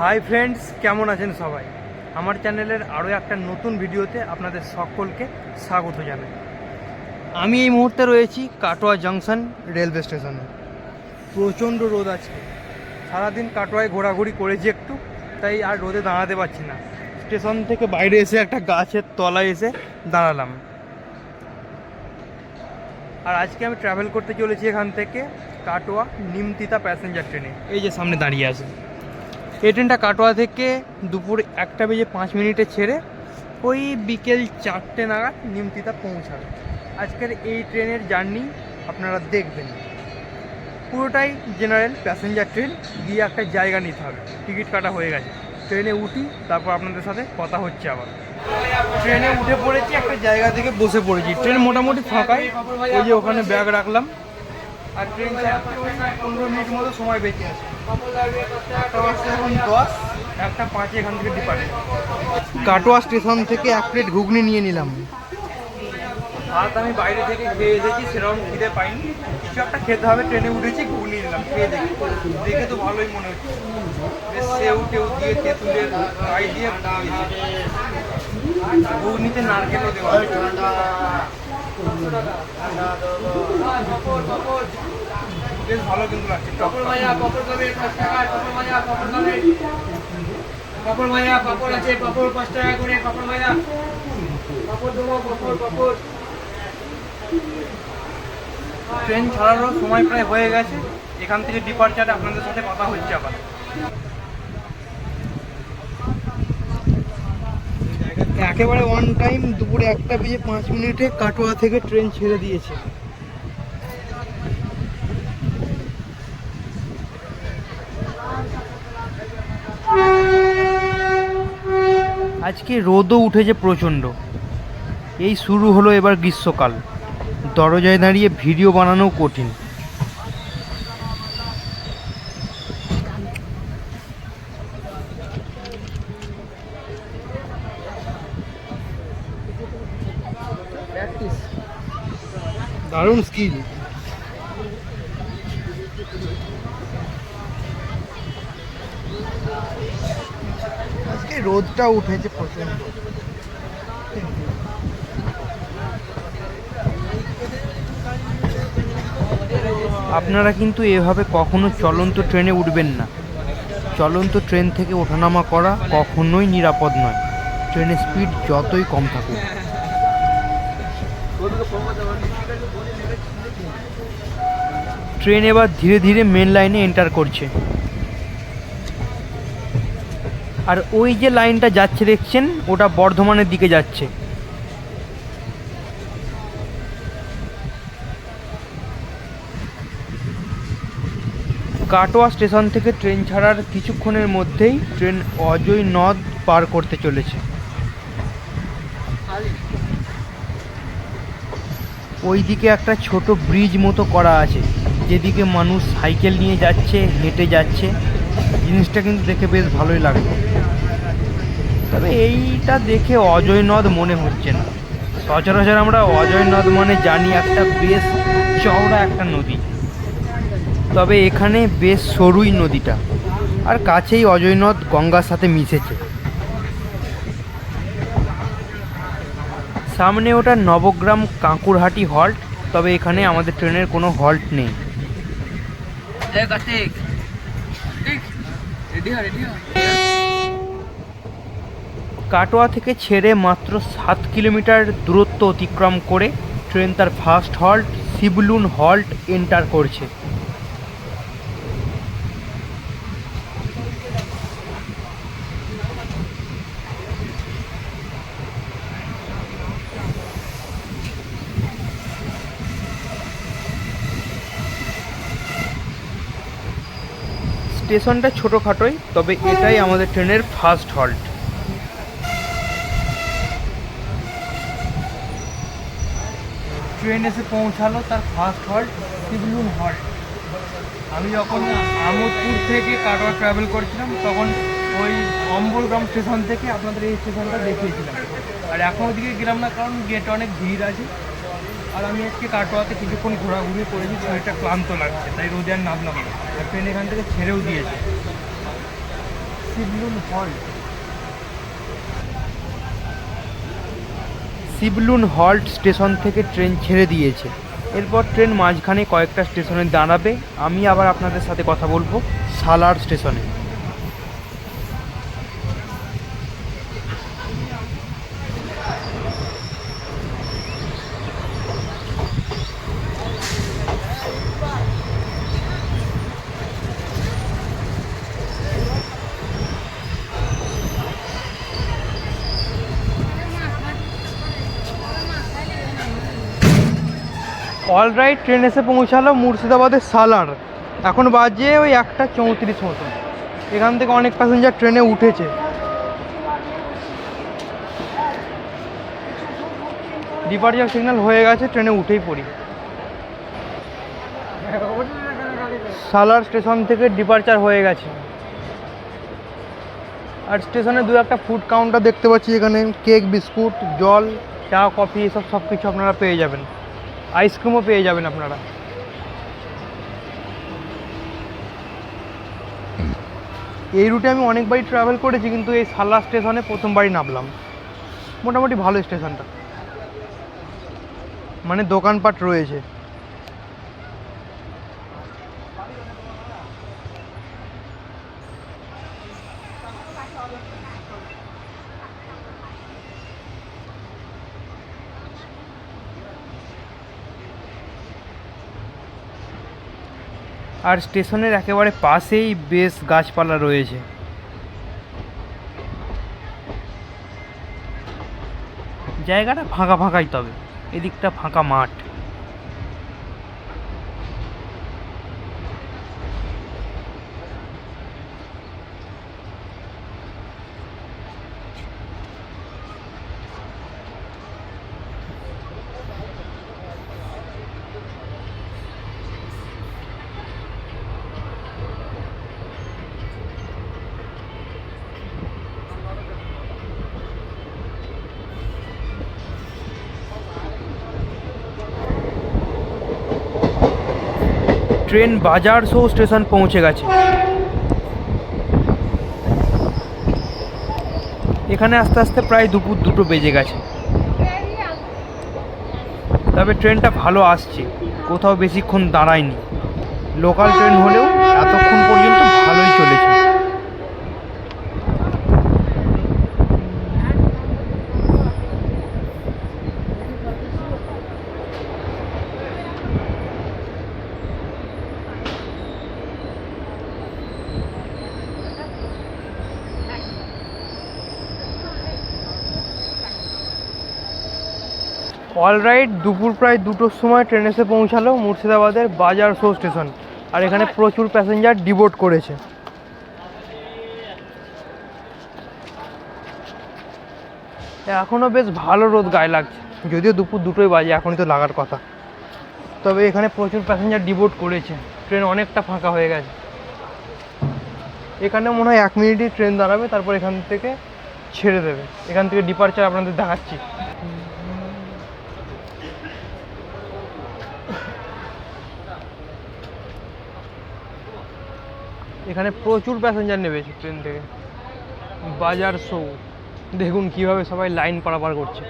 Hi friends, কেমন আছেন সবাই? আমার চ্যানেলের আরও একটা নতুন ভিডিওতে আপনাদের সকলকে স্বাগত জানাই। আমি এই মুহূর্তে রয়েছি কাটোয়া জাংশন রেলওয়ে স্টেশনে। প্রচণ্ড রোদ আছে সারাদিন কাটোয়ায় ঘোরাঘুরি করেছি একটু, তাই আর রোদে দাঁড়াতে পারছি না। স্টেশন থেকে বাইরে এসে একটা গাছের তলায় এসে দাঁড়ালাম। আর আজকে আমি ট্রাভেল করতে চলেছি এখান থেকে কাটোয়া নিমতিতা প্যাসেঞ্জার ট্রেনে এই যে সামনে দাঁড়িয়ে আছে। এই ট্রেনটা কাটোয়া থেকে দুপুর একটা বেজে পাঁচ মিনিটে ছেড়ে ওই বিকেল চারটে নাগাদ নিমতিতা পৌঁছাবে। আজকের এই ট্রেনের জার্নি আপনারা দেখবেন। পুরোটাই জেনারেল প্যাসেঞ্জার ট্রেন গিয়ে একটা জায়গা নিতে হবে। টিকিট কাটা হয়ে গেছে। ট্রেনে উঠি, তারপর আপনাদের সাথে কথা হচ্ছে আবার। ট্রেনে উঠে পড়েছি, একটা জায়গা থেকে বসে পড়েছি। ট্রেন মোটামুটি ফাঁকাই, ওই যে ওখানে ব্যাগ রাখলাম। আর ট্রেন পনেরো মিনিট মতো সময় বেঁচে আছে। দশ একটা পাঁচে এখান থেকে ডিপার্টে কাটোয়া স্টেশন থেকে এক প্লেট ঘুগনি নিয়ে নিলাম ভাত আমি বাইরে থেকে খেয়ে এসেছি সেরকম খিদে পাইনি কিছু একটা খেতে হবে ট্রেনে উঠেছি ঘুগনি নিলাম খেয়ে দেখি দেখে তো ভালোই মনে হচ্ছে বেশ সেউ টেউ দিয়ে তেঁতুলের ফ্রাই দিয়ে ঘুগনিতে নারকেলও দেওয়া। বেশ ভালো কিন্তু লাগছে। টক টক। পাপড় ভাইয়া পাপড় আছে পাঁচ টাকা করে ভাইয়া। পাপড় দেবো ট্রেন ছাড়ারও সময় প্রায় হয়ে গেছে। এখান থেকে ডিপার্চারে আপনাদের সাথে কথা হচ্ছে আবার। একেবারে ওয়ান টাইম দুপুরে একটা বেজে পাঁচ মিনিটে কাটোয়া থেকে ট্রেন ছেড়ে দিয়েছে। আজকে রোদও উঠেছে প্রচণ্ড। এই শুরু হলো এবার গ্রীষ্মকাল। দরজায় দাঁড়িয়ে ভিডিও বানানোও কঠিন। দারুণ স্কিল আজকে রোদটা উঠেছে প্রচণ্ড। আপনারা কিন্তু এভাবে কখনো চলন্ত ট্রেনে উঠবেন না। চলন্ত ট্রেন থেকে ওঠানামা করা কখনোই নিরাপদ নয়। ট্রেনের স্পিড যতই কম থাকুক। ট্রেন এবার ধীরে ধীরে মেন লাইনে এন্টার করছে। আর ওই যে লাইনটা যাচ্ছে দেখছেন, ওটা বর্ধমানের দিকে যাচ্ছে। কাটোয়া স্টেশন থেকে ট্রেন ছাড়ার কিছুক্ষণের মধ্যেই ট্রেন অজয় নদ পার করতে চলেছে। ওইদিকে একটা ছোট ব্রিজ মতো করা আছে, যেদিকে মানুষ সাইকেল নিয়ে যাচ্ছে, হেঁটে যাচ্ছে। জিনিসটা কিন্তু দেখে বেশ ভালোই লাগল। তবে এইটা দেখে অজয় নদ মনে হচ্ছে না। সচরাচর আমরা অজয় নদ মানে জানি একটা বেশ চওড়া একটা নদী। তবে এখানে বেশ সরুই নদীটা। আর কাছেই অজয় নদ গঙ্গার সাথে মিশেছে। সামনে ওটা নবগ্রাম কাঁকুরহাটি হল্ট, তবে এখানে আমাদের ট্রেনের কোনো হল্ট নেই। রেডি রেডি কাটোয়া থেকে ছেড়ে মাত্র সাত কিলোমিটার দূরত্ব অতিক্রম করে ট্রেন তার first halt Shiblun halt enter করছে। স্টেশনটা ছোটোখাটোই, তবে এটাই আমাদের ট্রেনের ফার্স্ট হল্ট ট্রেন এসে পৌঁছালো, তার ফার্স্ট হল্ট শিবলুন হল্ট আমি যখন আমোদপুর থেকে কাটোয়া ট্রাভেল করছিলাম, তখন ওই অম্বলগ্রাম স্টেশন থেকে আপনাদের এই স্টেশনটা দেখিয়েছিলাম। আর এখন ওদিকে গেলাম না, কারণ গেটে অনেক ভিড় আছে। আর আমি আজকে কাটোয়াতে কিছুক্ষণ ঘোরাঘুরি করেছি, শরীরটা ক্লান্ত লাগছে, তাই রোদে আর নামলাম না। ট্রেন এখান থেকে ছেড়েও দিয়েছে। Shiblun halt Shiblun halt station থেকে ট্রেন ছেড়ে দিয়েছে। এরপর ট্রেন মাঝখানে কয়েকটা স্টেশনে দাঁড়াবে। আমি আবার আপনাদের সাথে কথা বলব সালার স্টেশনে। অলরাইট ট্রেন এসে পৌঁছালো মুর্শিদাবাদের সালার। এখন বাজে ওই একটা চৌত্রিশ মতো এখান থেকে অনেক প্যাসেঞ্জার ট্রেনে উঠেছে। ডিপার্চার সিগন্যাল হয়ে গেছে ট্রেনে উঠেই পড়ি। সালার স্টেশন থেকে ডিপার্চার হয়ে গেছে। আর স্টেশনে দু একটা ফুড কাউন্টার দেখতে পাচ্ছি, এখানে কেক বিস্কুট জল, চা কফি এসব সব কিছু আপনারা পেয়ে যাবেন। আইসক্রিমও পেয়ে যাবেন আপনারা। এই রুটে আমি অনেকবারই ট্রাভেল করেছি, কিন্তু এই সালা স্টেশনে প্রথমবারই নামলাম। মোটামুটি ভালো স্টেশনটা মানে দোকানপাট রয়েছে। আর স্টেশনের একেবারে পাশেই বেশ গাছপালা রয়েছে। জায়গাটা ফাঁকা ফাঁকাই তবে এদিকটা ফাঁকা মাঠ। ট্রেন বাজার সৌ স্টেশন পৌঁছে গেছে। এখানে আস্তে আস্তে প্রায় দুপুর দুটো বেজে গেছে। তবে ট্রেনটা ভালো আসছে, কোথাও বেশিক্ষণ দাঁড়ায়নি। লোকাল ট্রেন হলেও এতক্ষণ পর্যন্ত ভালোই চলেছে। অলরাইট দুপুর প্রায় দুটোর সময় ট্রেন এসে পৌঁছালো মুর্শিদাবাদের বাজার শো স্টেশন আর এখানে প্রচুর প্যাসেঞ্জার ডিবোট করেছে। এখনও বেশ ভালো রোদ গায়ে লাগছে। যদিও দুপুর দুটোই বাজে, এখনই তো লাগার কথা। তবে এখানে প্রচুর প্যাসেঞ্জার ডিবোট করেছে। ট্রেন অনেকটা ফাঁকা হয়ে গেছে। এখানে মনে হয় এক মিনিটই ট্রেন দাঁড়াবে, তারপর এখান থেকে ছেড়ে দেবে। এখান থেকে ডিপার্চার আপনাদের দেখাচ্ছি। এখানে প্রচুর প্যাসেঞ্জার নেমেছে ট্রেন থেকে। বাজার শো দেখুন কীভাবে সবাই লাইন পারাপার করছে।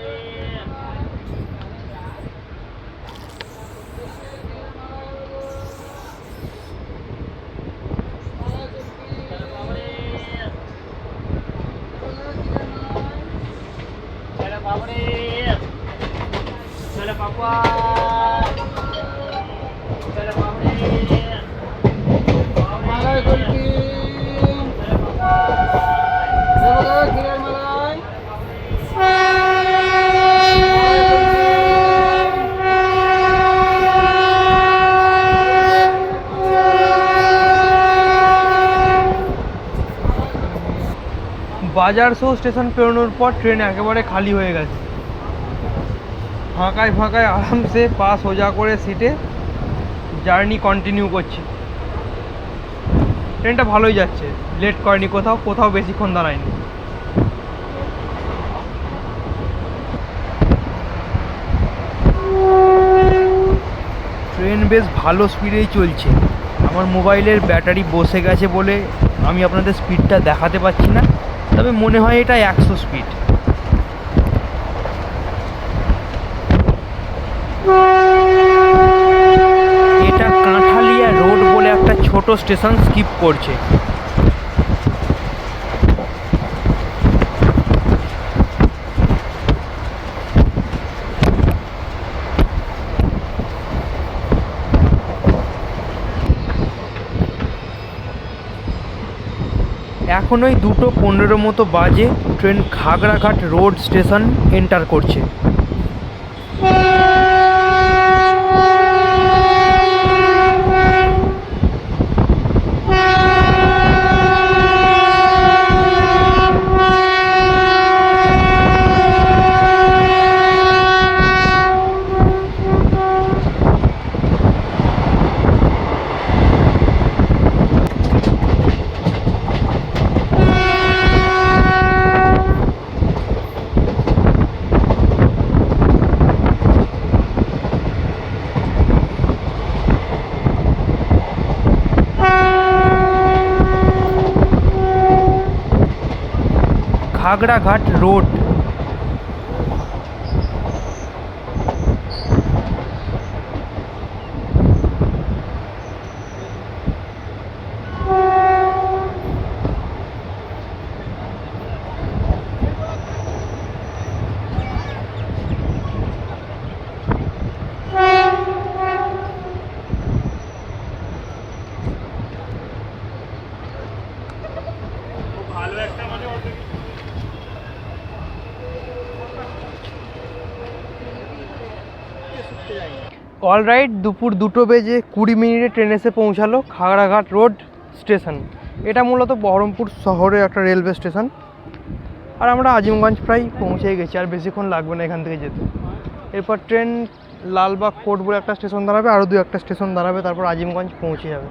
মালাই বাজার শো স্টেশন পেরোনোর পর ট্রেন একেবারে খালি হয়ে গেছে। ফাঁকায় ফাঁকায় আরামসে পা সোজা করে সিটে জার্নি কন্টিনিউ করছে। ট্রেনটা ভালোই যাচ্ছে লেট করেনি কোথাও কোথাও বেশিক্ষণ দাঁড়ায়নি। ট্রেন বেশ ভালো স্পিডেই চলছে। আমার মোবাইলের ব্যাটারি বসে গেছে বলে আমি আপনাদের স্পিডটা দেখাতে পাচ্ছি না। তবে মনে হয় এটা একশো স্পিড এটা কাঁঠালিয়া রোড বলে একটা ছোট স্টেশন স্কিপ করছে। এখন ওই দুটো পনেরো মতো বাজে train Ghagraghat road station enter করছে। খাগড়াঘাট রোড অল রাইট দুপুর দুটো বেজে কুড়ি মিনিটে ট্রেন এসে পৌঁছালো খাগড়াঘাট রোড স্টেশন এটা মূলত বহরমপুর শহরের একটা রেলওয়ে স্টেশন আর আমরা আজিমগঞ্জ প্রায় পৌঁছে গেছি, আর বেশিক্ষণ লাগবে না এখান থেকে যেতে। এরপর ট্রেন লালবাগ কোর্ট বলে একটা স্টেশন দাঁড়াবে, আরও দু একটা স্টেশন দাঁড়াবে, তারপর আজিমগঞ্জ পৌঁছে যাবে।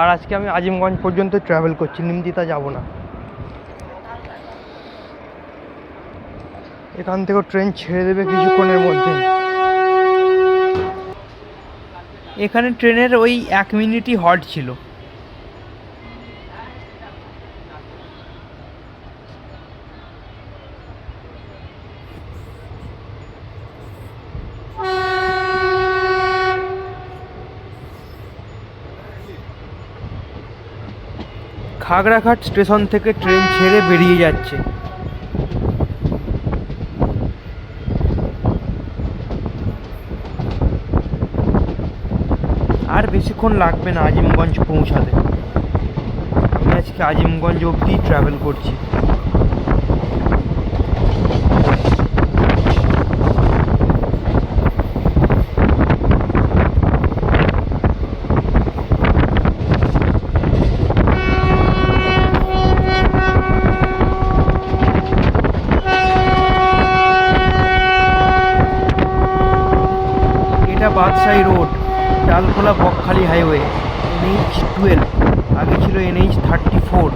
আর আজকে আমি আজিমগঞ্জ পর্যন্ত ট্রাভেল করছি, নিমতিতা যাব না। এখান থেকেও ট্রেন ছেড়ে দেবে কিছুক্ষণের মধ্যে এখানে ট্রেনের ওই এক মিনিটই হল্ট ছিল। খাগড়াঘাট স্টেশন থেকে ট্রেন ছেড়ে বেরিয়ে যাচ্ছে আর বেশিক্ষণ লাগবে না আজিমগঞ্জ পৌঁছাতে? আমি আজকে আজিমগঞ্জ অবধি ট্রাভেল করছি এটা Badshahi road Dalkhola Bakkhali highway NH twelve আগে ছিল এনএইচ থার্টি ফোর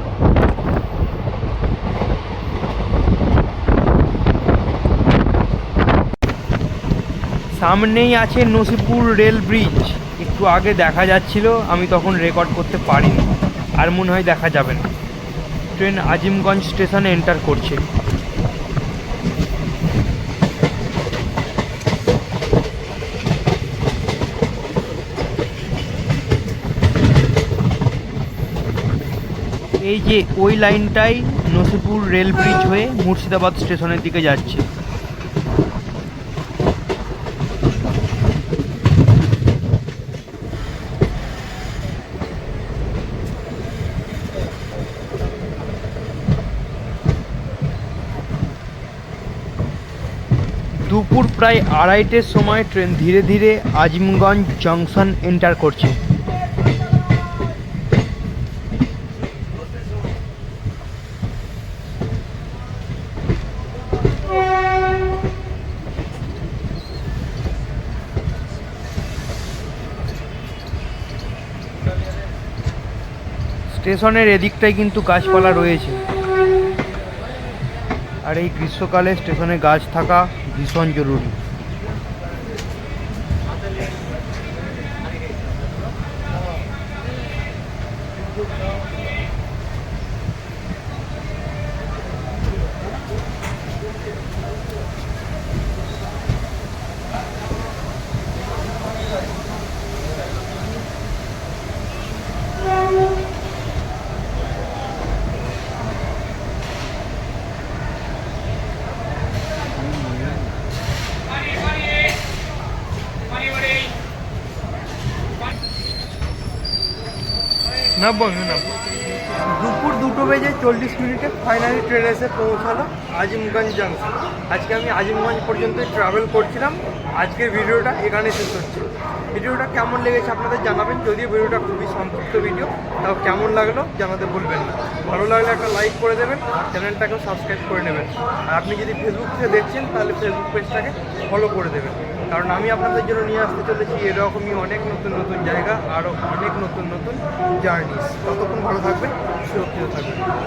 সামনেই আছে নসিপুর রেল ব্রিজ। একটু আগে দেখা যাচ্ছিল, আমি তখন রেকর্ড করতে পারিনি। আর মনে হয় দেখা যাবে না। ট্রেন আজিমগঞ্জ স্টেশনে এন্টার করছে। এই যে ওই লাইনটাই নসিপুর রেল ব্রিজ হয়ে মুর্শিদাবাদ স্টেশনের দিকে যাচ্ছে। দুপুর প্রায় আড়াইটের সময় ট্রেন ধীরে ধীরে আজিমগঞ্জ জংশন এন্টার করছে। স্টেশনের এদিকটাই কিন্তু গাছপালা রয়েছে। আর এই গ্রীষ্মকালে স্টেশনে গাছ থাকা ভীষণ জরুরি। নব্বই নব্বই দুপুর দুটো বেজে চল্লিশ মিনিটে ফাইনালি ট্রেন এসে পৌঁছালো আজিমগঞ্জ জাংশন আজকে আমি আজিমগঞ্জ পর্যন্ত ট্রাভেল করছিলাম। আজকের ভিডিওটা এখানে শেষ হচ্ছে। ভিডিওটা কেমন লেগেছে আপনাদের জানাবেন, যদিও ভিডিওটা খুবই সংক্ষিপ্ত ভিডিও তাও কেমন লাগল জানাতে ভুলবেন না। ভালো লাগলে একটা লাইক করে দেবেন চ্যানেলটাকেও সাবস্ক্রাইব করে নেবেন। আর আপনি যদি ফেসবুক থেকে দেখছেন, তাহলে ফেসবুক পেজটাকে ফলো করে দেবেন। কারণ আমি আপনাদের জন্য নিয়ে আসতে চলেছি এরকমই অনেক নতুন নতুন জায়গা আরও অনেক নতুন নতুন জার্নিস ততক্ষণ ভালো থাকবেন, সুরক্ষিত থাকবেন।